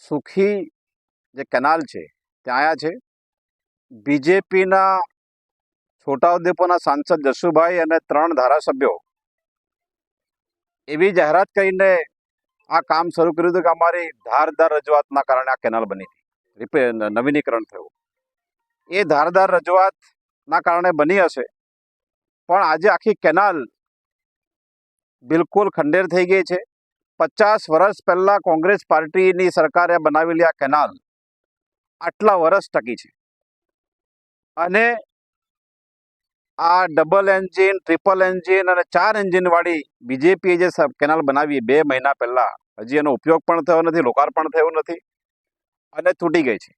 સુખી જે કેનાલ છે, ત્યાં આવ્યા છે. બીજેપીના છોટાઉદેપુરના સાંસદ જશુભાઈ અને ત્રણ ધારાસભ્યો. એવી જાહેરાત કરીને આ કામ શરૂ કર્યું હતું કે અમારી ધારદાર રજૂઆતના કારણે આ કેનાલ બની હતી. રિપેર નવીનીકરણ થયું. એ ધારદાર રજૂઆતના કારણે બની હશે. પણ આજે આખી કેનાલ બિલકુલ ખંડેર થઈ ગઈ છે. પચાસ વર્ષ પહેલાં કોંગ્રેસ પાર્ટીની સરકારે બનાવેલી આ કેનાલ આટલા વર્ષ ટકી છે. અને આ ડબલ એન્જિન, ટ્રિપલ એન્જિન અને ચાર એન્જિનવાળી બીજેપીએ જે કેનાલ બનાવી બે મહિના પહેલાં, હજી એનો ઉપયોગ પણ થયો નથી, લોકાર્પણ થયું નથી અને તૂટી ગઈ છે.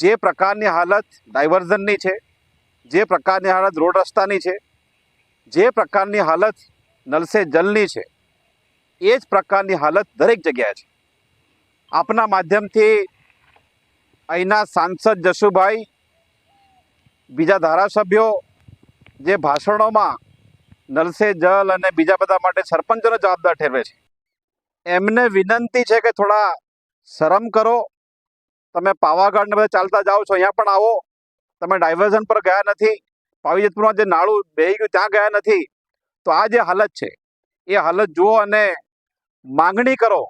જે પ્રકારની હાલત ડાયવર્ઝનની છે, જે પ્રકારની હાલત રોડ રસ્તાની છે, જે પ્રકારની હાલત નલસે જલની છે એ જ પ્રકારની હાલત દરેક જગ્યાએ છે. આપના માધ્યમથી અહીંના સાંસદ જશુભાઈ બીજા ધારાસભ્યો જે ભાષણોમાં નલસે જલ અને બીજા બધા માટે સરપંચોને જવાબદાર ઠેરવે છે. એમને વિનંતી છે કે થોડા શરમ કરો. તમે પાવાગઢને બધા ચાલતા જાઓ છો, અહીંયા પણ આવો. તમે ડાયવર્ઝન પર ગયા નથી. પાવીજતપુરમાં જે નાળું બેહી ગયું, ત્યાં ગયા નથી. તો આ જે હાલત છે, એ હાલત જુઓ અને માંગણી કરો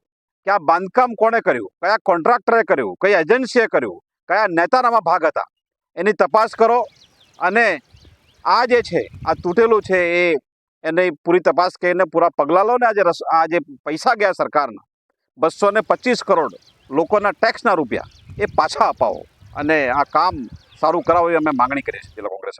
કે આ બાંધકામ કોણે કર્યું? કયા કોન્ટ્રાક્ટરે કર્યું? કઈ એજન્સીએ કર્યું? કયા નેતાનામાં ભાગ હતા? એની તપાસ કરો અને આ જે છે, આ તૂટેલું છે એ એની પૂરી તપાસ કરીને પૂરા પગલાં લો ને આજે આ જે પૈસા ગયા સરકારના, બસો ને પચીસ કરોડ લોકોના ટેક્સના રૂપિયા એ પાછા અપાવો અને આ કામ સારું કરાવો એ અમે માંગણી કરીએ છીએ, જિલ્લા કોંગ્રેસ